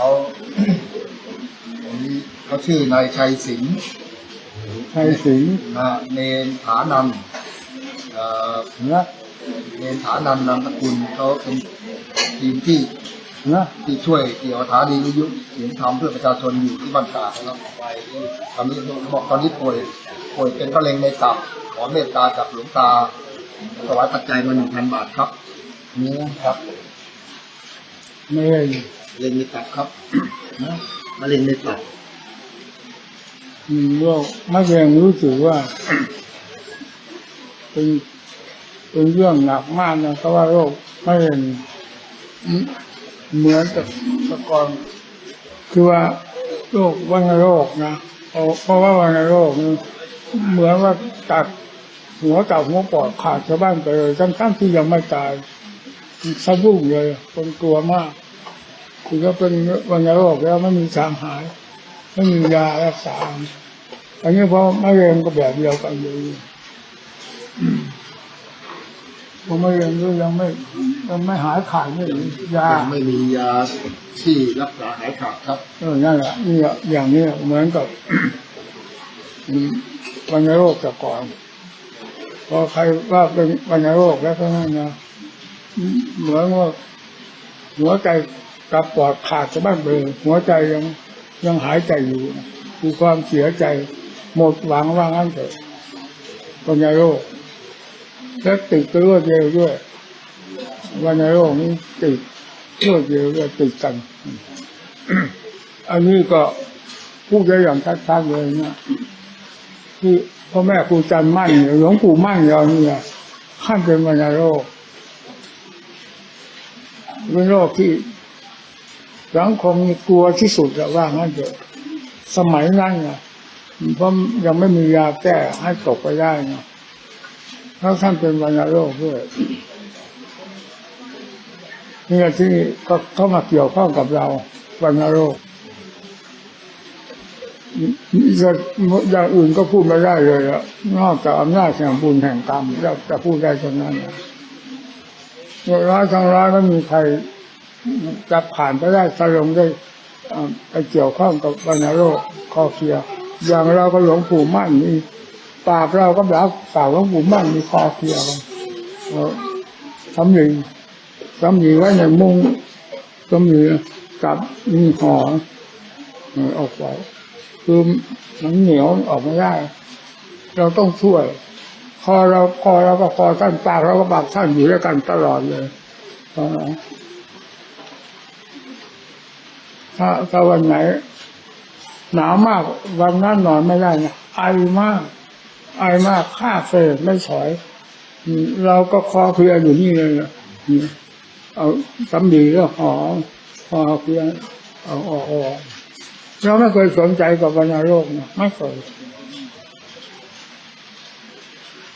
เปล่าไม่มีอะไรมีอะไรครับที่เกี่ยวข้องมามีอะไรเขาอันนี้เขาชื่อนายชัยสิงห์ไทยสิงห์นะเนนฐานันท์เอ่อนะเนนฐานันท์นามสกุลเขาเป็นทีมที่นะที่ช่วยเกี่ยวกับฐานีวิทยุเสียงธรรมเพื่อประชาชนอยู่ที่บ้านกาดนะครับตอนนี้เขาบอกตอนนี้ป่วยป่วยเป็นมะเร็งในตับขอเมตตาจากหลวงตาถวายปัจจัยมาหนึ่งพันบาทครับนี่ครับไม่ได้มะ เร็งในตับครับนะมะเร็งในตับอืมโรคไม่ยังรู้สึกว่า เป็นเป็นเรื่องหนักมากนะเพราะว่าโรคไม่เห็นเหมือนกับแต่ก่อนคือว่าโรควัณโรคนะเพราะว่าวัณโรคเหมือนว่าตัดหัวตัดหัวปอดขาดชาวบ้านไปเลยทั้งๆที่ยังไม่ตายสะดุ้งเลยคนกลัวมาก คือก็เป็นวัณโรคแล้วไม่มีทางหาย ไม่มียารักษา อันนี้เพราะมะเร็งก็แบบเดียวกันเลยอืมเพราะมะเร็งก็ยังไม่ยังไม่หายขาดไม่มียายังไม่มียาที่รักษาหายขาดครับเออนั่นแหละนี่อะอย่างนี้เหมือนกับอืมวัณโรคแต่ก่อนพอใครว่าเป็นวัณโรคแล้วก็นั่นนะอืมเหมือนว่าหัวใจ กับปอดขาดจะบ้างเลยหัวใจยังยังหายใจอยู่คือความเสียใจ หมดหวังว่างั้นเถอะวัณโรคและติดก็รวดเร็วด้วยวัณโรคนี้ติดรวดเร็วด้วยติดกัน อันนี้ก็พูดได้อย่างชัดๆเลยนะที่พ่อแม่ครูจันทร์มั่นหลวงปู่มั่นเราเนี่ยขั้นเป็นวัณโรคเป็นโรคที่ สังคมกลัวที่สุดอะว่างั้นเถอะสมัยนั้นนะเพราะยังไม่มียาแก้ให้ตกไปได้นะแล้วท่านเป็นวัณโรคด้วยนี่ที่ก็เข้ามาเกี่ยวข้องกับเราวัณโรคจะอย่างอื่นก็พูดไม่ได้เลยอะนอกจากอำนาจแห่งบุญแห่งกรรมเราจะพูดได้เท่านั้นนะร้อยทั้งร้อยไม่มีใคร จะผ่านไปได้ตะลงได้ไปเกี่ยวข้องกับวัณโรคคอเคลียอย่างเราก็หลวงปู่มั่นนี่ปากเราก็แบบปากหลวงปู่มั่นมีคอเคลียร์กันเอ่อสำลีสำลีไว้ในมุ้งสำลีกับมีหอเอ่อออกไว้คือมันเหนียวออกไม่ได้ เราต้องช่วยคอเราคอเราก็คอท่านปากเราก็ปากท่านอยู่ด้วยกันตลอดเลยเพราะอะไร ถ้าถ้าวันไหน หนาวมากวันนั้นนอนไม่ได้นะไอมาก ไอมากข้าเฟรไม่ถอย เราก็คอเคลียร์อยู่นี่เลยนะเอาสำลีแล้วหอคอเคลียร์เอาออกออกเราไม่เคยสนใจกับวัณโรคนะไม่เคย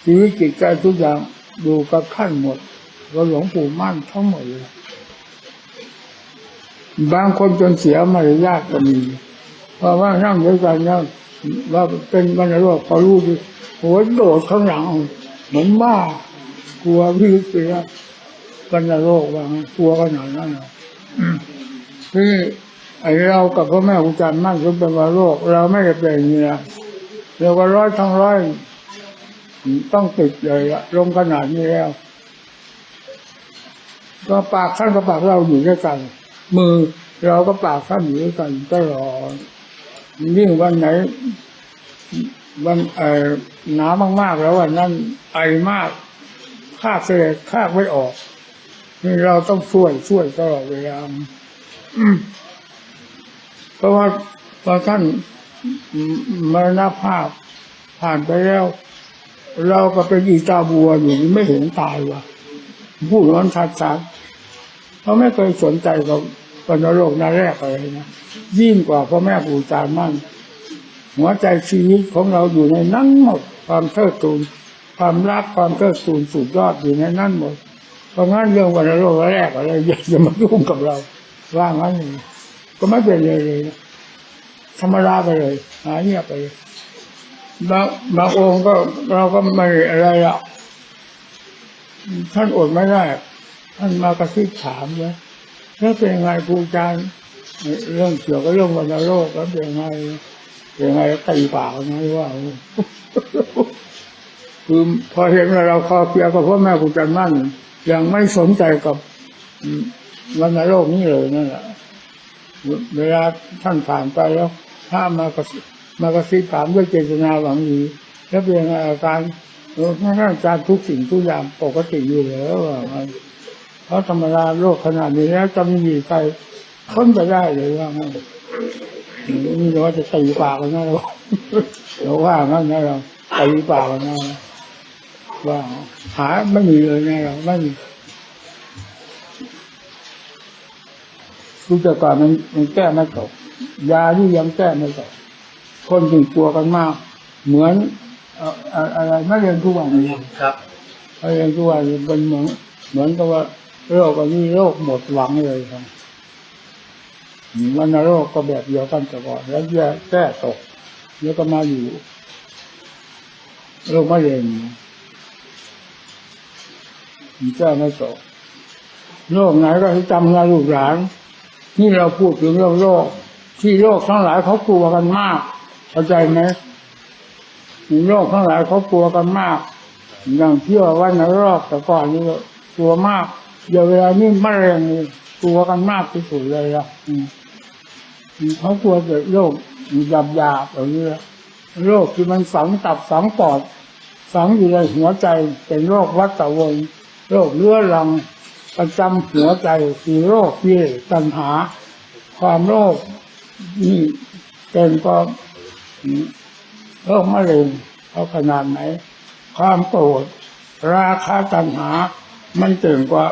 ชีวิตจิตใจทุกอย่างดูกับขั้นหมดเราหลวงปู่มั่นทั้งหมดเลย บางคนจนเสียมารยาทก็มีเพราะว่านั่งด้วยกันนั่งว่าเป็นวัณโรคพอรู้ดิโหโดดข้างหลังเหมือนบ้ากลัวพี่เสียวัณโรคว่างกลัวขนาดนั้นนะอืมที่ไอ้เรากับพ่อแม่ครูอาจารย์มั่นคือเป็นว่าโรค เราไม่ได้เป็นอย่างนี้นะเราก็ร้อยทั้งร้อยต้องติดเลยละลงขนาดนี้แล้ว ก็ปากท่านกับปากเราอยู่ด้วยกัน มือเราก็ปากท่านอยู่กันตลอดยิ่งวันไหน วันเอ่อหนาวมากๆแล้ววันนั้นไอมากข้าเสลดข้าไม่ออกนี่เราต้องช่วยช่วยตลอดเวลาเพราะว่าพอท่านมรณภาพผ่านไปแล้ว เราก็เป็นอีตาบัวอยู่ไม่เห็นตายว่ะพูดร้อนทัดทัดเขาไม่เคยสนใจกับ วันโลกนาแรกอะไรนะยิ่งกว่าพ่อแม่ครูอาจามั่นหัวใจชีวิตของเราอยู่ในนั้นหมด ความเทิดทูนความรักความเทิดทูนสุดยอดอยู่ในนั้นหมด เพราะงั้นเรื่องวันโลกแรกอะไรอย่าอย่ามายุ่งกับเราว่างั้นเลยก็ไม่เป็นเลยเลยนะธรรมดาไปเลยหายเงียบไปเลยบางบางองค์ก็เราก็ไม่อะไรละท่านอดไม่ได้ ท่านมากระซิบถามเลย แล้วเป็นไงครูอาจารย์เรื่องเกี่ยวกับเรื่องวันโลกแล้วเป็นไงเป็นไงตีปากนะว่าคือพอเห็นว่าเราคอเคลียร์กับพ่อแม่ครูอาจารย์มั่นยังไม่สนใจกับวันโลกนี้เลยนั่นแหละเวลาท่านผ่านไปแล้วถ้ามากระมากระซิบถามด้วยเจตนาหวังดีแล้วเป็นไงอาการเออท่านอาจารย์ทุกสิ่งทุกอย่างปกติอยู่แล้วว่า เพราะธรรมดาโลกขนาดนี้แล้วจะไม่มีใครพ้นไปได้เลยว่างั้นนี่เราจะตีปากกันนะเราเราว่างั้นนะเราตีปากกันนะว่าหาไม่มีเลยนะเราไม่มีรู้จักก่อนมันมันแก้ไม่ตกยาที่ยังแก้ไม่ตกคนถึงกลัวกันมาก เหมือนเอ่อเอ่ออะไรไม่เรียนทุกวันนี้ครับไม่เรียนทุกวันนี้เป็นเหมือนเหมือนกับว่า โรคอันนี้โรคหมดหวังเลยครับมันโรคก็แบบเดียวกันแต่ก่อนแล้วแย่แก้ตกแล้วก็มาอยู่โรคมะเร็งมันแก้ไม่ตกโรคไหนก็ให้จำนะลูกหลานนี่เราพูดถึงเรื่องโรคที่โรคทั้งหลายเขากลัวกันมากเข้าใจไหมโรคทั้งหลายเขากลัวกันมากอย่างที่ว่าวันโรคแต่ก่อนนี่กลัวมาก เดี๋ยวเวลานี้มะเร็งนี่กลัวกันมากที่สุดเลยละอืมเขากลัวเกิดโรคหยาบหยาบๆอย่างนี้นะโรคที่มันฝังตับฝังปอดฝังอยู่ในหัวใจเป็นโรควัฏฏวงศ์โรคเรื้อรังประจำหัวใจคือโรคที่ตัณหา ความโรคนี่เป็นก็โรคมะเร็งเขาขนาดไหน ความโกรธราคะตัณหา มันเก่งกว่า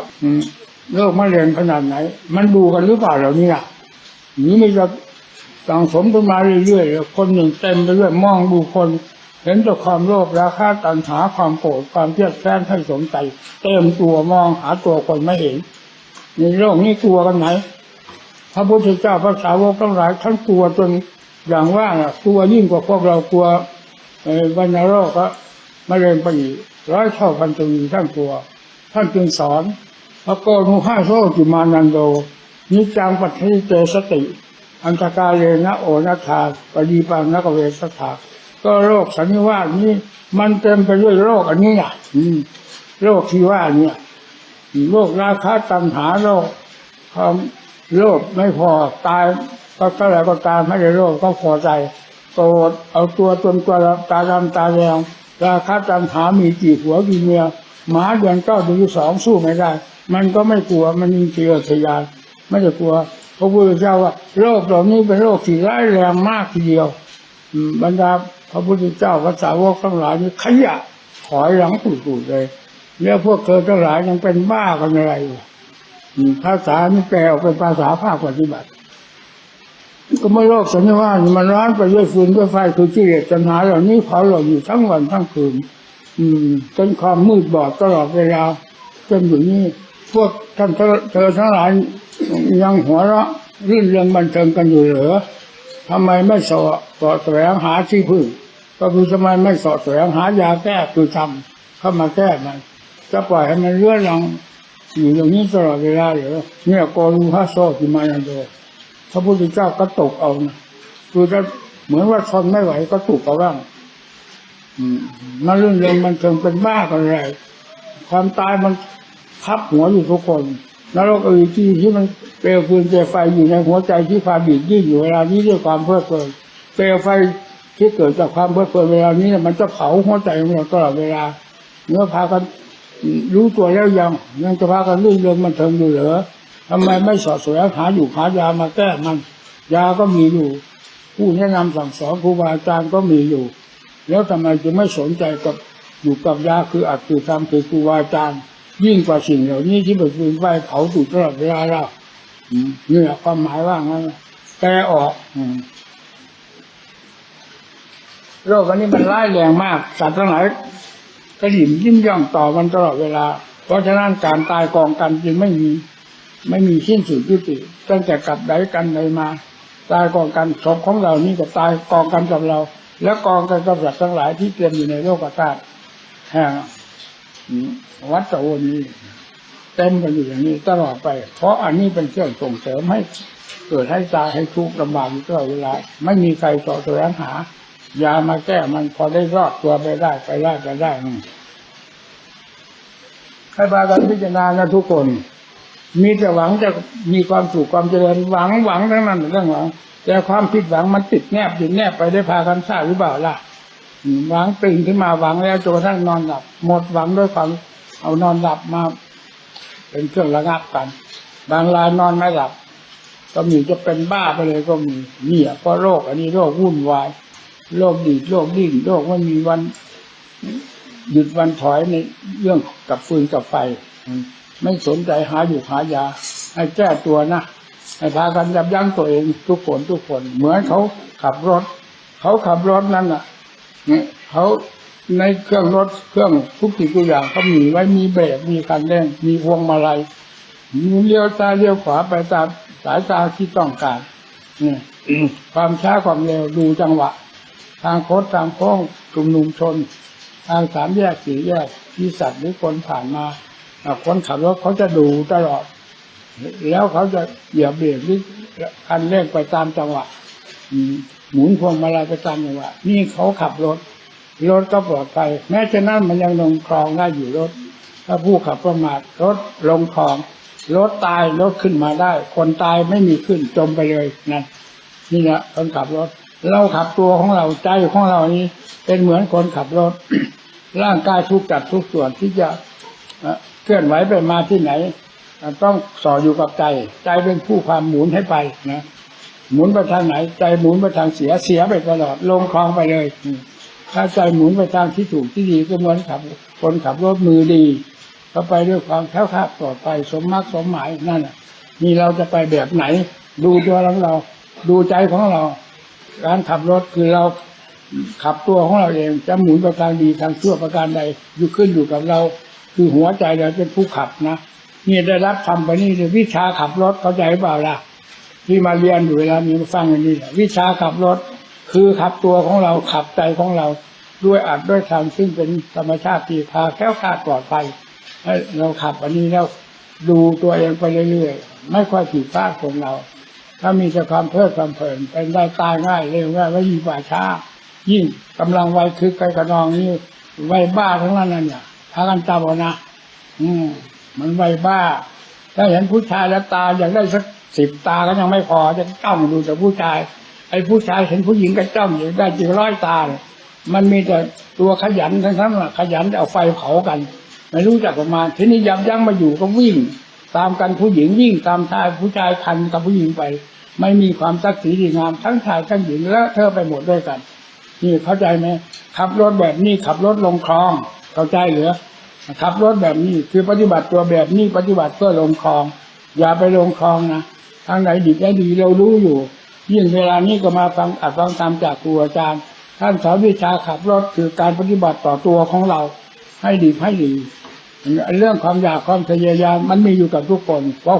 โรคมะเร็งขนาดไหน มันดูกันหรือเปล่าเหล่านี้อะนี่มันจะสังสมขึ้นมาเรื่อยๆคนหนึ่งเต็มไปด้วยมองดูคน เห็นแต่ความโลภราคะตัณหาความโกรธความเพียดแค้นให้สมใจเต็มตัวมองหาตัวคนไม่เห็นในโลกนี้กลัวกันไหนพระพุทธเจ้าพระสาวกทั้งหลายท่านกลัวจนอย่างว่าน่ะกลัวยิ่งกว่าพวกเรากลัววัณโรคก็มะเร็งไปอีกร้อยเท่าพันตวีท่านกลัว ท่านจึงสอนพระโกนุห้าโซจุมานันโดนิจังปัจจิเตสติ อันตกาเลนะโอนัทาปดีปังนักเวสถาก็โรคสันนิวาสนี้ มันเต็มไปด้วยโรคอันนี้อะโรคที่ว่าเนี่ยโรคราคะตัณหาโรคความโลภไม่พอตายก็เท่าไหร่ก็ตามไม่ได้โรคก็พอใจโกรธเอาตัวตนตัวตาดำตาแดงราคะตัณหามีกี่หัวกี่เมีย หมาเดือนเก้าเดือนสองสู้ไม่ได้ มันก็ไม่กลัวมันมีเชื่อทะยานไม่จะกลัวพระพุทธเจ้าว่าโรคเหล่านี้เป็นโรคที่ร้ายแรงมากทีเดียวบรรดาพระพุทธเจ้าพระสาวกทั้งหลายนี่ขยะถอยหลังปุดๆเลยแล้วพวกเธอทั้งหลายยังเป็นบ้ากันอะไรอยู่ภาษานี่แปลออกเป็นภาษาภาคปฏิบัติ ก็ไม่โรคสัญญาณมันร้อนไปด้วยฟืนด้วยไฟคือกิเลสตัณหาเหล่านี้เผาเราอยู่ทั้งวันทั้งคืน อืมจนความมืดบอดตลอดเวลาจนอยู่นี่พวกท่านเธอทั้งหลายยังหัวเราะรื่นเริงบันเทิงกันอยู่เหรอทำไมไม่สอสอแสวงหาที่พึ่ง ก็คือทำไมไม่สอแสวงหายาแก้คือทำเข้ามาแก้มัน จะปล่อยให้มันเลื่อนลงอยู่อย่างนี้ตลอดเวลาเหรอเนี่ยโกรูฮาโซติมายันโดพระพุทธเจ้าก็ตกเอานะคือจะเหมือนว่าทนไม่ไหวก็ตกเอาบ้าง มันเรื่องเรื่องมันเกิงเป็นบ้ากันอะไรความตายมันทับหัวอยู่ทุกคนนรกเอยที่ที่มันเปลวฟืนเปลวไฟอยู่ในหัวใจที่ความบีบยิ่งอยู่เวลานี้ด้วยความเพลิดเพลินเปลวไฟที่เกิดจากความเพลิดเพลินเวลานี้มันจะเผาหัวใจของเราตลอดเวลาเนื้อพากันรู้ตัวแล้วยังยังจะพากันเรื่องเรื่องมันเทิงอยู่เหรอทำไมไม่สอดแสวงหาอยู่หายามาแก้มัน ยาก็มีอยู่ ผู้แนะนำสั่งสอนครูบาอาจารย์ก็มีอยู่ แล้วทำไมจะไม่สนใจกับอยู่กับยาคืออัตติธรรมคือครูบาอาจารย์ยิ่งกว่าสิ่งเหล่านี้ที่เป็นฟืนไฟเผาถูกตลอดเวลาเรานี่แหละความหมายว่างั้นแปลออกอืโรคอันนี้มันร้ายแรงมาก สัตว์ทั้งหลายกระดิ่มยิ้มย่องต่อมันตลอดเวลา เพราะฉะนั้นการตายกองกันจึงไม่มี ไม่มีสิ้นสุดยุติตั้งแต่กลับใดกันใดมา ตายกองกันศพของเรานี่ก็ตายกองกันกับเรา แล้วกองกันกับสัตว์ทั้งหลายที่เต็มอยู่ในโลกธาตุแห่งวัฏโวนี้เต็มกันอยู่อย่างนี้ตลอดไป เพราะอันนี้เป็นเครื่องส่งเสริมให้เกิดให้ตายให้ทุกข์ลำบากตลอดเวลาไม่มีใครต่อแสวงหายามาแก้มันพอได้รอดตัวไปได้ไปได้ไปได้ให้พากันพิจารณานะทุกคน มีแต่หวังจะมีความสุขความเจริญหวังหวังทั้งนั้นเรื่องหวัง แต่ความผิดหวังมันติดแนบติดแนบไปได้พากันทราบหรือเปล่าล่ะหวังตื่นขึ้นมาหวังแล้วจนกระทั่งนอนหลับ หมดหวังด้วยความเอานอนหลับมา เป็นเครื่องระงับกัน บางรายนอนไม่หลับ ก็มีจะเป็นบ้าไปเลยก็มีเนี่ยเพราะโรค อันนี้โรควุ่นวายโรคดีดโรคดิ้นโรคไม่มีวันหยุดวันถอยในเรื่องกับฟืนกับไฟ ไม่สนใจหาอยู่หายา ให้แก้ตัวนะ ให้พากันยับยั้งตัวเองทุกคนทุกคน เหมือนเขาขับรถ เขาขับรถนั่นน่ะเนี่ยเขาในเครื่องรถเครื่องทุกสิ่งทุกอย่างเขามีไว้มีเบรกมีคันเร่งมีพวงมาลัยมีเลี้ยวซ้ายเลี้ยวขวาไปตามสายตาที่ต้องการเนี่ยความช้าความเร็วดูจังหวะ ทางโคดทางโค้งกลุ่มนุมชน ทางสามแยกสี่แยกที่สัตว์หรือคนผ่านมาคนขับรถเขาจะดูตลอด แล้วเขาจะเหยียบเบรกหรือคันเร่งไปตามจังหวะหมุนพวงมาลัยไปตามจังหวะนี่เขาขับรถ รถก็ปลอดภัยแม้ฉะนั้นมันยังลงคลองได้อยู่รถ ถ้าผู้ขับประมาทรถลงคลองรถตายรถขึ้นมาได้ คนตายไม่มีขึ้นจมไปเลยนั่นนี่แหละคนขับรถ เราขับตัวของเราใจของเรานี้ เป็นเหมือนคนขับรถ ร่างกายทุกจัดทุกส่วนที่จะเคลื่อนไหวไปมาที่ไหน ต้องสออยู่กับใจ ใจเป็นผู้ความหมุนให้ไปนะหมุนไปทางไหน ใจหมุนไปทางเสียเสียไปตลอดลงคลองไปเลยถ้าใจหมุนไปทางที่ถูกที่ดีก็เหมือนขับ คนขับรถมือดีก็ไปด้วยความแค้วคาดปลอดภัยสมมากสมหมายนั่นนี่เราจะไปแบบไหน ดูตัวของเรา ดูใจของเรา การขับรถคือเราขับตัวของเราเองจะหมุนไปทางดีทางชั่วประการใดอยู่ขึ้นอยู่กับเรา คือหัวใจเราเป็นผู้ขับนะ นี่ได้รับทำไปนี่เลยวิชาขับรถเข้าใจหรือเปล่าล่ะ ที่มาเรียนอยู่เวลานี้มาฟังอย่างนี้วิชาขับรถคือขับตัวของเราขับใจของเราด้วยอัดด้วยทำซึ่งเป็นธรรมชาติที่พาแค้วคลาดปลอดภัยเราขับอันนี้แล้วดูตัวเองไปเรื่อยๆไม่ค่อยผิดพลาดของเรา ถ้ามีแต่ความเพลิดความเพลินเป็นได้ตายง่ายเร็วง่ายไม่มีป่าช้า ยิ่งกำลังไวคือไกลกระนองนี่ไวบ้าทั้งนั้นน่ะเนี่ยพากันจำเอานะ อืม มันวัยบ้า ถ้าเห็นผู้ชายแล้วตาอยากได้สักสิบตาก็ยังไม่พอจะจ้องดูแต่ผู้ชาย ไอ้ผู้ชายเห็นผู้หญิงก็จ้องอยู่ได้จีร้อยตาเลยมันมีแต่ตัวขยันทั้งนั้นน่ะขยันเอาไฟเผากัน ไม่รู้จักประมาณทีนี้ยับยั้งมาอยู่ก็วิ่ง ตามกันผู้หญิงวิ่งตามชายผู้ชายคันกับผู้หญิงไป ไม่มีความศักดิ์ศรีดีงามทั้งชายทั้งหญิงแล้วเธอไปหมดด้วยกัน นี่เข้าใจไหมขับรถแบบนี้ขับรถลงคลองเข้าใจเหรือ ขับรถแบบนี้คือปฏิบัติตัวแบบนี้ปฏิบัติเพื่อลงคลอง อย่าไปลงคลองนะทางไหนดีได้ดีเรารู้อยู่ ยิ่งเวลานี้ก็มาฟังอัดฟังตามจากครูอาจารย์ ท่านสอนวิชาขับรถคือการปฏิบัติต่อตัวของเรา ให้ดีให้ดีเรื่องความอยากความทะเยอทะยานมันมีอยู่กับทุกคนเพราะ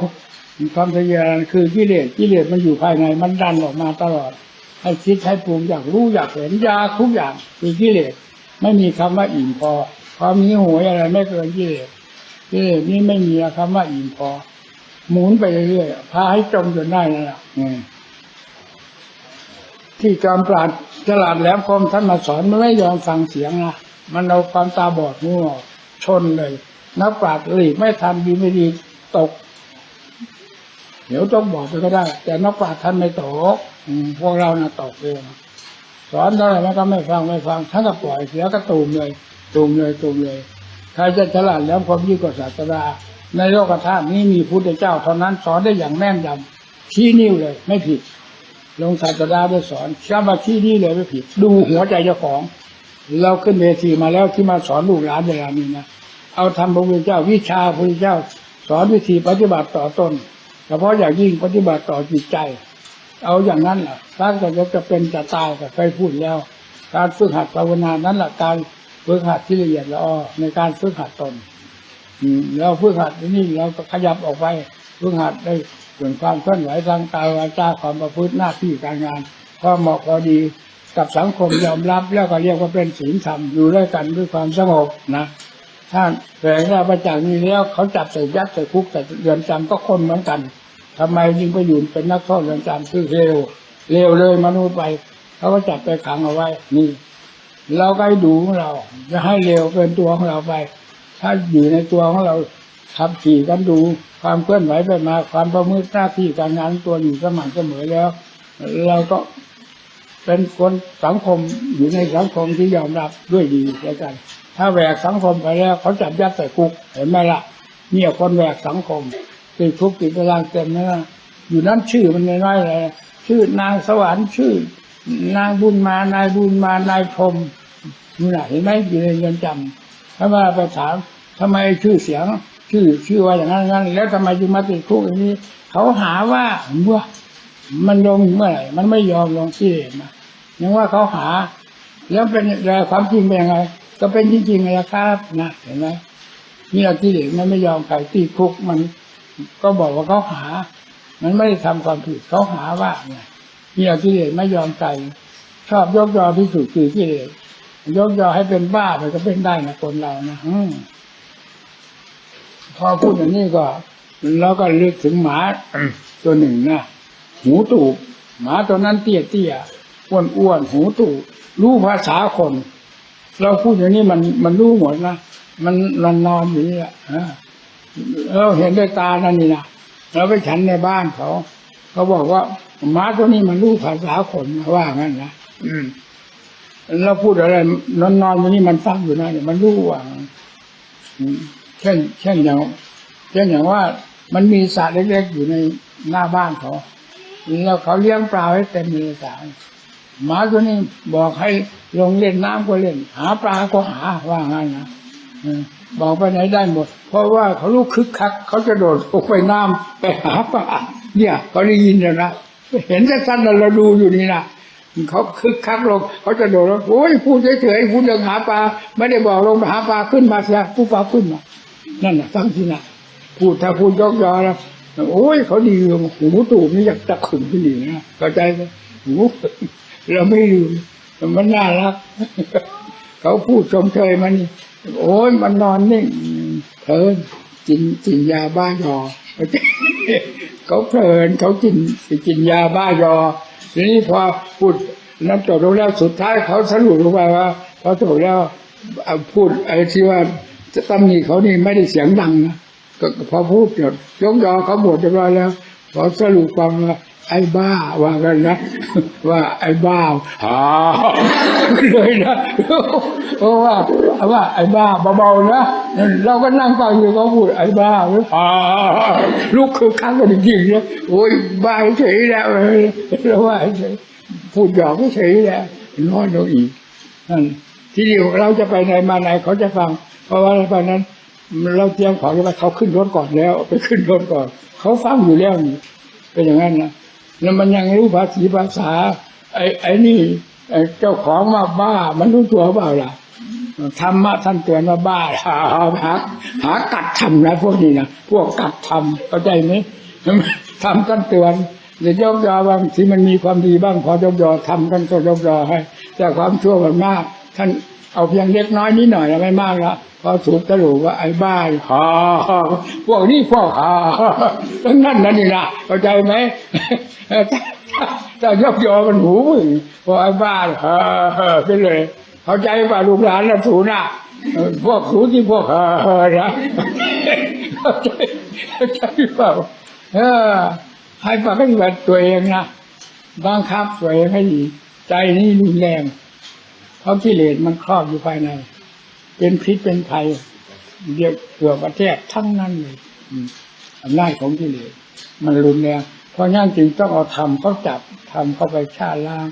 ความทะเยอทะยานคือกิเลสกิเลสมันอยู่ภายในมันดันออกมาตลอด ให้คิดให้ปรุงอยากรู้อยากเห็นยาทุกอย่างคือกิเลสไม่มีคำว่าอิ่มพอ ความมีหวยอะไรไม่เกินกิเลสกิเลสนี้ไม่มีคำว่าอิ่มพอ หมุนไปเรื่อยๆพาให้จมจนได้นั่นแหละอืมที่จอมปราดฉลาดแหลมคมท่านมาสอนมันไม่ยอมฟังเสียงนะมันเอาความตาบอดงูออกชนเลย นักปราชญ์หลีกไม่ทันดีไม่ดีตก เดี๋ยวต้องบอกไปก็ได้ แต่นักปราชญ์ท่านไม่ตกอืมพวกเราน่ะตกเองสอนเท่าไหร่มันก็ไม่ฟังไม่ฟังท่านก็ปล่อยเสียก็ตูมเลย ตูมเลยตูมเลยใครจะฉลาดแล้วความยิ่งกว่าศาสดาในโลกธาตุนี้มีพุทธเจ้าเท่านั้นสอนได้อย่างแม่นยำชี้นิ้วเลย ไม่ผิดลงศาสดาได้สอนช้ามาชี้นี้วเลยไม่ผิด ดูหัวใจเจ้าของ เราขึ้นเวทีมาแล้วที่มาสอนลูกหลานเวลานี้นะเอาทำพระพุทธเจ้าวิชาพระพุทธเจ้า สอนวิธีปฏิบัติต่อตนฉพาะอย่างยิ่งปฏิบัติต่อจิตใจ เอาอย่างนั้นแหละการจะจะเป็นจะตายก็เคยพูดแล้ว การฝึกหัดภาวนานั้นแหละการ ฝึกหัดที่ละเอียดละออในการฝึกหัดตนอืมเราฝึกหัดนี่เราก็ขยับออกไปฝึกหัดได้ส่วนความเคลื่อนไหวทางกายวาจาความประพฤติหน้าที่การงานพอเหมาะพอดีกับสังคมยอมรับแล้วก็เรียกว่าเป็นศีลธรรมอยู่ด้วยกันด้วยความสงบนะถ้าแฝงได้มาจากนี้แล้วเขาจับใส่ยัดใส่คุกใส่เรือนจำก็คนเหมือนกันทำไมยิงไปอยู่เป็นนักโทษเรือนจำคือเร็วเร็วเลยมนุษย์ไปเขาก็จับไปขังเอาไว้นี่ เราก็ให้ดูของเรา จะให้เร็วเป็นตัวของเราไป ถ้าอยู่ในตัวของเราขับขี่กันดูความเคลื่อนไหวไปมา ความประมือหน้าที่การงานตัวอยู่สม่ำเสมอแล้ว เราก็เป็นคนสังคมอยู่ในสังคมที่ยอมรับด้วยดีแล้วกัน ถ้าแหวกสังคมไปแล้วเขาจับยัดใส่คุกเห็นไหมล่ะเนี่ยคนแหวกสังคมติดคุกติดตารางเต็มนะอยู่นั้นชื่อมันน้อยๆเลยชื่อนางสวรรค์ชื่อนางบุญมานายบุญมานายพรม นี่นะเห็นไหมอยู่ในเรือนจำถ้ามาไปถามทำไมชื่อเสียง ชื่อชื่อว่าอย่างนั้นงั้น แล้วทำไมจึงมาติดคุกอย่างนี้ เขาหาว่าว่ามันลงเมื่อไหร่มันไม่ยอมลงที่เห็นะยังว่าเขาหา แล้วเป็นอะไรความจริงเป็นยังไง ก็เป็นจริงๆเลยครับนะเห็นไหมนี่เราที่เห็นมันไม่ยอมใครตีคุกมัน ก็บอกว่าเขาหา มันไม่ได้ทำความผิดเขาหาว่าไงนี่เราที่เห็นไม่ยอมใจชอบยกยอพิสูจน์คือที่เห็น ยกยอให้เป็นบ้าไปก็เป็นได้นะคนเรานะอืมพอพูดอย่างนี้ก็ แล้วก็ลึกถึงหมาตัวหนึ่งนะหูตูบหมาตัวนั้นเตี้ยเตี้ยอ้วนอ้วนๆหูตูบรู้ภาษาคน เราพูดอย่างนี้มันมันรู้หมดนะมันนอนนอนอยู่นี่แหละอ่าเราเห็นด้วยตานั่นนี่นะเราไปฉันในบ้านเขาเขาบอกว่าหมาตัวนี้มันรู้ภาษาคนนะว่างั้นนะอืม เราพูดอะไรนอนนอนอยู่นี่มันฟังอยู่นะเนี่ยมันรู้ว่าอืมเช่น เช่นอย่าง เช่นอย่างว่ามันมีสระเล็กๆอยู่ในหน้าบ้านเขาแล้วเขาเลี้ยงปลาไว้เต็มเลยสระหมาตัวนี้บอกให้ลงเล่นน้ำก็เล่น หาปลาก็หาว่างั้นนะบอกไปไหนได้หมด เพราะว่าเขาลูกคึกคัก เขาจะโดดลงไปน้ำไปหาปลาเนี่ยเขาได้ยินแล้วนะเห็นสั้นเราดูอยู่นี่นะ เขาคึกคักลงเขาจะโดดลงโอ้ยพูดเฉยๆพูดเรื่องหาปลาไม่ได้บอกลงหาปลาขึ้นมาเสียผู้ปลาขึ้นมานั่นน่ะฟังที่น่ะพูดถ้าพูดยอกยอแล้วโอ้ยเขาดีหูตูบนี่อยากจะขึงขึ้นดีนะเข้าใจไหมหูเราไม่ลืมมันน่ารัก เขาพูดชมเชยมันโอ้ยมันนอนนิ่งเพลินกินกินยาบ้ายอเขาเพลินเขากินกินยาบ้ายอ ทีนี้พอพูดน้ำจบลงแล้วสุดท้ายเขาสรุปลงไปว่าพอจบแล้วพูดไอ้ที่ว่าจะตำหนิเขานี่ไม่ได้เสียงดังนะก็พอพูดจบยกยอเขาหมดเรียบร้อยแล้วพอสรุปความว่า ไอ้บ้าว่ากันนะว่าไอ้บ้าฮ่าเลยนะเพราะว่าว่าไอ้บ้าเบาๆนะเราก็นั่งฟังอยู่เขาพูดไอ้บ้าฮ่าลูกคือคักกันจริงๆนะโอ้ยบ้าเฉยแล้วแล้วว่าเฉยพูดหยอกเฉยแล้วน้อยลงอีกนั่นที่เดียวเราจะไปไหนมาไหนเขาจะฟัง เพราะว่าตอนนั้น เราเตรียมของว่าเขาขึ้นรถก่อนแล้ว ไปขึ้นรถก่อน เขาฟังอยู่แล้วนี่เป็นอย่างนั้นนะ แล้วมันยังรู้ภาษีภาษา ไอ้ไอ้นี่เจ้าของมาบ้า มันรู้ตัวเปล่าล่ะธรรมะท่านเตือนว่าบ้าหาหาหากัดทำนะพวกนี้นะพวกกัดทำเข้าใจไหมทำกันเตือนเดี๋ยวยกยอบางที่มันมีความดีบ้างพอยกยอทำกันก็ยกยอให้ แต่ความชั่วมันมาก ท่าน เอาเพียงเล็กน้อยนิดหน่อยแล้วไม่มากแล้วพอสูบสรุว่าไอ้บ้าฮ่าพวกนี้พวกฮ่าทั้งนั้นนั่นนี่นะเข้าใจไหมถ้ายกยอมันหูมึงพอไอ้บ้าฮ่าไปเลย เข้าใจป่ะลูกหลานนะสูน่ะพวกสูที่พวกฮ่านะเข้าใจเข้าใจเปล่าเออให้ปฏิบัติตัวเองนะบังคับตัวเองให้ดีใจนี่รุนแรง เพราะกิเลสมันครอบอยู่ภายใน เป็นพิษเป็นภัยเรียกเกือบประเทศทั้งนั้นเลยอำนาจของกิเลสมันรุนแรงเพราะงั้นจึงต้องเอาธรรมเขาจับธรรมเข้าไปชาล้าง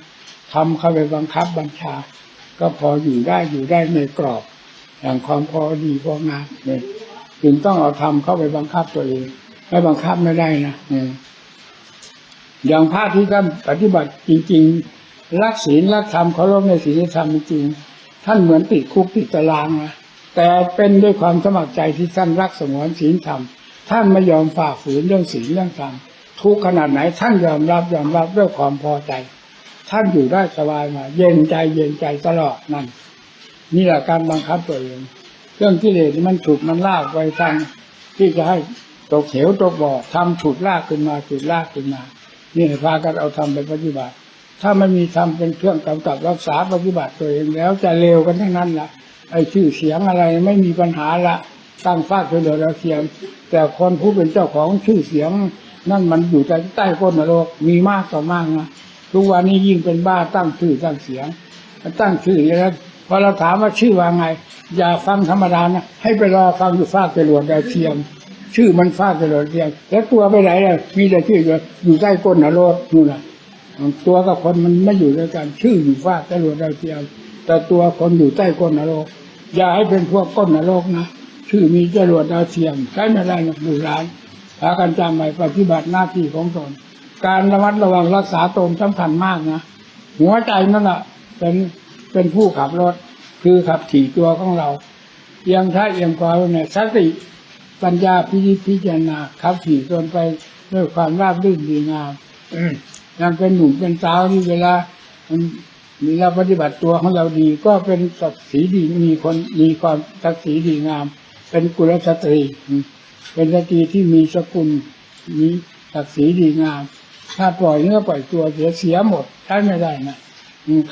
ธรรมเข้าไปบังคับบัญชา ก็พออยู่ได้อยู่ได้ในกรอบ อย่างความพอดีพองามเนี่ยจึงต้องเอาธรรมเข้าไปบังคับตัวเองไม่บังคับไม่ได้นะอออย่างพระที่ท่านปฏิบัติจริง ๆ รักศีลรักธรรมเคารพในศีลธรรมจริง ท่านเหมือนติดคุกติดตารางนะแต่เป็นด้วยความสมัครใจที่ท่านรักสงวนศีลธรรมท่านไม่ยอมฝ่าฝืนเรื่องศีลเรื่องธรรมทุกขนาดไหนท่านยอมรับยอมรับด้วยความพอใจ ท่านอยู่ได้สบายมา เย็นใจเย็นใจตลอดนั่นนี่แหละการบังคับตัวเองเรื่องกิเลสมันฉุดมันลากไปทางที่จะให้ตกเหวตกบ่อทำฉุดลากขึ้นมาฉุดลากขึ้นมา นี่ให้พากันเอาทำไปปฏิบัติ ถ้าไม่มีทำเป็นเครื่องกำกับรักษาปฏิบัติตัวเองแล้วจะเลวกันทั้งนั้นละไอ้ชื่อเสียงอะไรไม่มีปัญหาละตั้งฟากเป็นเดือดเสียง แต่คนผู้เป็นเจ้าของชื่อเสียง นั่นมันอยู่ใต้ใต้ก้นนรกมีมากต่อมากนะทุกวันนี้ยิ่งเป็นบ้าตั้งชื่อตั้งเสียงตั้งชื่ออย่างนั้นพอเราถามว่าชื่อว่าไง อย่าฟังธรรมดานะให้ไปรอฟังอยู่ฟากจรวดดาเทียมชื่อมันฟากจรวดดาเทียมแล้วตัวไปไหนล่ะมีแต่ชื่ออยู่อยู่ใต้ก้นนรกนู่นน่ะ ตัวกับคนมันไม่อยู่ด้วยกัน ชื่ออยู่ฟากจรวดดาวเทียมแต่ตัวคนอยู่ใต้ก้นนรก อย่าให้เป็นพวกก้นนรกนะชื่อมีจรวดดาวเทียมใช้ไม่ได้นะบุรานพากันจำไว้ปฏิบัติหน้าที่ของตนการระมัดระวังรักษาตนสำคัญมากนะหัวใจนั่นแหละเป็นเป็นผู้ขับรถ คือขับขี่ตัวของเราเอียงท้ายเอียงขวาเนี่ยสติปัญญาพิจิตพิจารณาขับขี่ตนไปด้วยความราบรื่นดีงาม ยังเป็นหนุ่มเป็นสาวที่เวลามันมีเราปฏิบัติตัวของเราดี ก็เป็นศักดิ์ศรีดีมีคนมีความศักดิ์ศรีดีงาม เป็นกุลสตรี เป็นสตรีที่มีสกุลมีศักดิ์ศรีดีงาม ถ้าปล่อยเนื้อปล่อยตัวเสียเสียหมดใช้ไม่ได้นะ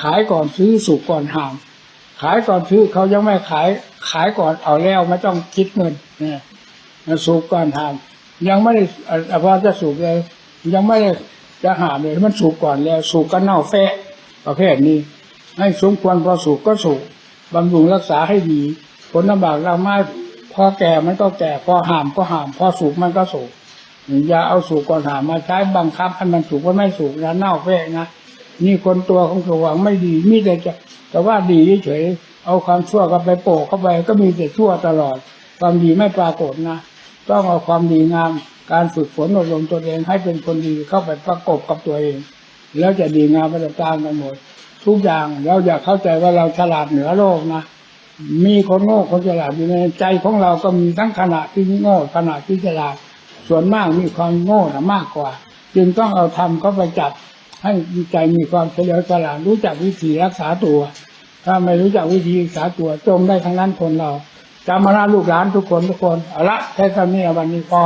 ขายก่อนซื้อสุกก่อนหาม ขายก่อนซื้อเขายังไม่ขายขายก่อนเอาแล้วไม่ต้องคิดเงินนี่ยสุกก่อนหาม ยังไม่ได้อะพอจะสุกเลยยังไม่ได้ จะหามเลยมันสุกก่อนแล้วสุกก็เน่าแฟะประเภทนี้ ให้สมควรพอสุกก็สุกบำรุงรักษาให้ดี ผลลำบากเราไม่พอแก่มันก็แก่พอหามก็หาม พอสุกมันก็สุกอย่าเอาสุกก่อนหามมาใช้บังคับให้มันสุกว่าไม่สุกนะเน่าแฟะนะนี่คนตัวของตัวหวังไม่ดีมีแต่จะแต่ว่าดีเฉยเอาความชั่วก็ไปโปะเข้าไปก็มีแต่ชั่วตลอด ความดีไม่ปรากฏนะ ต้องเอาความดีงาม การฝึกฝนอบรมตัวเองให้เป็นคนดีเข้าไปประกบกับตัวเอง แล้วจะดีงามไปตามกันหมด ทุกอย่างเราอย่าเข้าใจว่าเราฉลาดเหนือโลกนะมีคนโง่คนฉลาดอยู่ในใจของเราก็มีทั้งขณะที่โง่ขณะที่ฉลาด ส่วนมากมีความโง่นะมากกว่า จึงต้องเอาธรรมเข้าไปจับให้ใจมีความเฉลียวฉลาดรู้จักวิธีรักษาตัว ถ้าไม่รู้จักวิธีรักษาตัวจมได้ทั้งนั้นคนเราจำมาละลูกหลานทุกคนทุกคนเอาละแค่คำนี้วันนี้พอ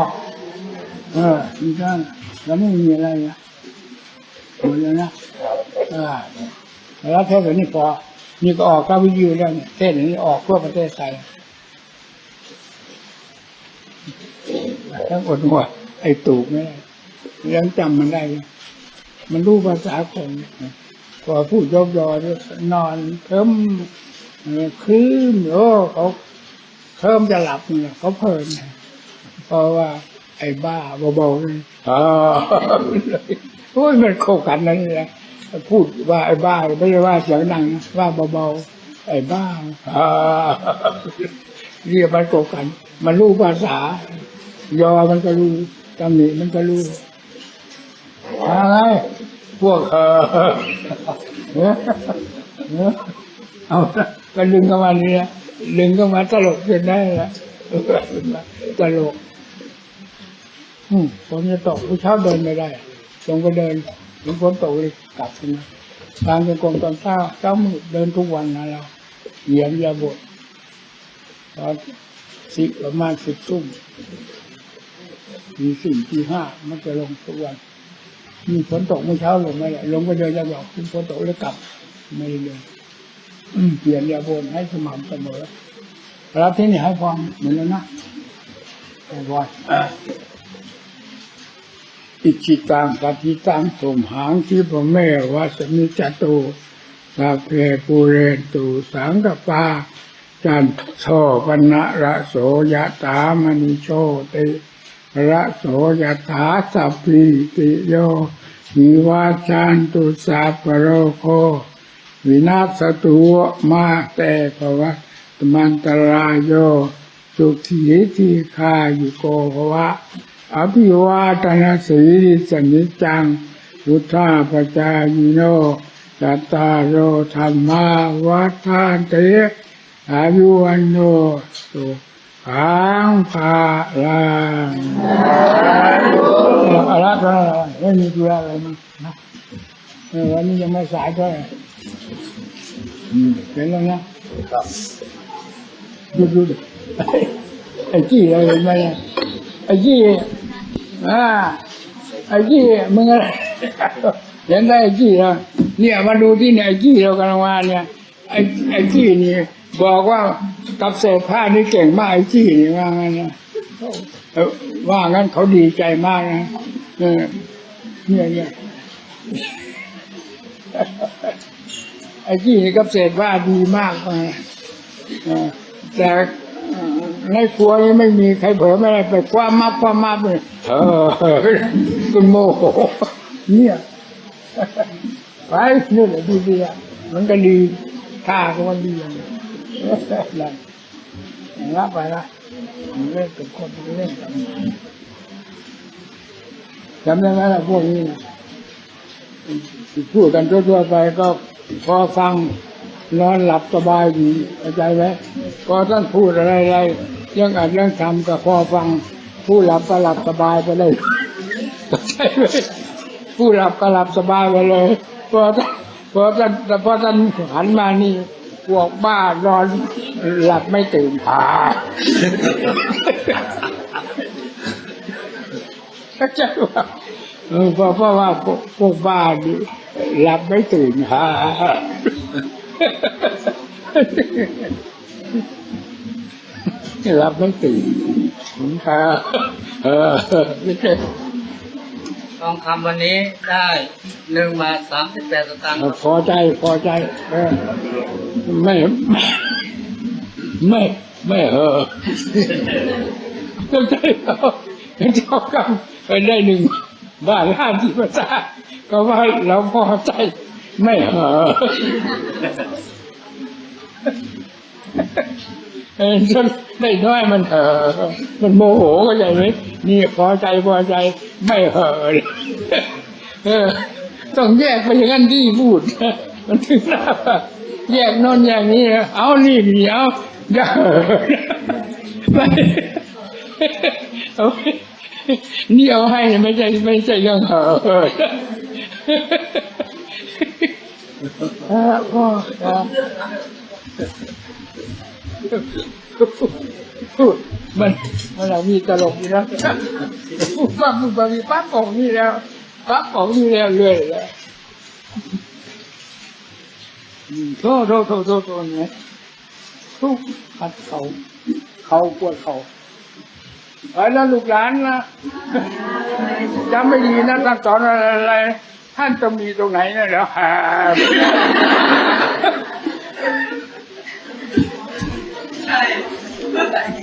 เออมีท่านแล้วไม่มีอะไรนะหมดแล้วนะอ่าแล้วแค่นี้พอนี่ก็ออกก็วิทยุแล้วเนี่ยเทศอย่างนี้ออกทั่วประเทศไทยทั้งอดหัวไอ้ตูกไม่ได้ยังจำมันได้ มันรู้ภาษาคนพอพูดยกยอนอนเพิ่มเออคืมโอ้เขาเพิ่มจะหลับเนี่ยเขาเพลินเพราะว่า ไอ้บ้าเบาๆเลยอ๋อโอ้ยมันเข้ากันนั่นแหละพูดว่าไอ้บ้าไม่ใช่ว่าเสียงดังว่าเบาๆไอ้บ้าอ่าเรียกมันเข้ากัน มันรู้ภาษายอมันก็รู้ตำหนิมันก็รู้อะไรพวกเออเนี่ยเอาก็ดึงเข้ามาเนี่ยดึงเข้ามาตลกจนได้ละตลก ฝนจะตกกูเช้าเดินไม่ได้ลงไปเดินถึงฝนตกเลยกลับนมาทางเป็นกรมตอนเช้าเช้ามืดเดินทุกวันนะเราเหยียบยาบทตอนสิประมาณสิบทุ่มทีสี่ทีห้ามันจะลงทุกวัน มีฝนตกเมื่อเช้าลงไม่ได้ลงไปเดินยาบอกฝนตกแล้วกลับไม่ได้เลยเปลี่ยนยาบนให้สม่ำเสมอรับที่นี่ให้ความเหมือนแล้วนะให้บ่อย อิจิตังปฏิตังสมหังที่พระแม่วัสมิจตุสัพเพปูเรนตุสังกปาจันโทปนะระโสยะตามณิโชติระโสยะตาสัพพิติโยหิวาจันตุสัพพะโรโค วินาศตุมาแต่ภวะตมันตรายโยสุขีทีคายุโกภวะ อภิวาตนาสีริสนิจจัง พุทธาปจายโนจัตตารโอธรรมาวัฏานเตอายุวันโนสุขังภาลังอะไรก็ไม่มีธุระอะไรมั้งนะเออวันนี้ยังไม่สายเท่าไหร่อืมเห็นแล้วนะครับดูดูดูไอ้จี้อะไรเห็นไหมเนี่ยไอ้จี้ อ่าไอ้จี้มึงอะไรเห็นได้ไอ้จี้แล้วเนี่ยมาดูที่เนี่ยไอ้จี้เรากำลังมาเนี่ยไอ้ไอ้จี้นี่บอกว่ากับเศษผ้านี่เก่งมากไอ้จี้นี่ว่างั้นนะว่างั้นเขาดีใจมากนะเออเนี่ยเนี่ยไอ้จี้นี่กับเศษผ้าดีมากเลยแต่ ในครัวนี่ไม่มีใครเผลอไม่ได้ไปคว้ามับคว้ามับเลยเออคุณโมโหเนี่ยไปนี่แหละดีดีอะมันก็ดีท่าก็มันดีอย่างนี้นั่นรับไปนะเล่นกับคนเล่นกันจำได้ไหมล่ะพวกนี้นะพูดกันทั่วๆไปก็พอฟัง นอนหลับสบายดีเข้าใจไหมพอท่านพูดอะไรๆเรื่องอัดเรื่องทำก็พอฟัง ผู้หลับก็หลับสบายไปเลยเข้าใจไหมผู้หลับก็หลับสบายไปเลยพอท่านพอท่านพอท่านหันมานี่พวกบ้านอนหลับไม่ตื่นผาเข้าใจว่าเพราะว่าพวกบ้านนี่หลับไม่ตื่นหา หลับไม่ตื่นหาเออไม่ใช่ทองคำวันนี้ได้หนึ่งบาทสามสิบแปดสตางค์ครับพอใจพอใจเออไม่ ไม่ ไม่เออเข้าใจเขาเจ้ากรรมไปได้หนึ่งบ้านล้านที่ภาษาก็ว่าเราพอใจ ไม่เหอ เออจนได้น้อยมันเหอมันโมโหก็ใหญ่ไหมนี่พอใจพอใจไม่เหอเลยเออ ต้องแยกไปอย่างนั้นที่พูดมันถึงน่าว่าแยกนอนอย่างนี้ เอานี่นี่เอาอย่าไม่เอนี่เอาให้ไม่ใช่ไม่ใช่เรื่องเหอะ มันมันเรามีตลกอยู่นะพูดปั๊บพูดปั๊บมีปั๊บออกนี่แล้วปั๊บออกนี่แล้วเรื่อยแล้วโทษโทษโทษโทษโทษเนี่ยทุกขัดเขาเขาปวดเขาไอ้แล้วลูกหลานนะจำไม่ดีนะท่านสอนอะไรท่านจะมีตรงไหนนะเดี๋ยวหา はい、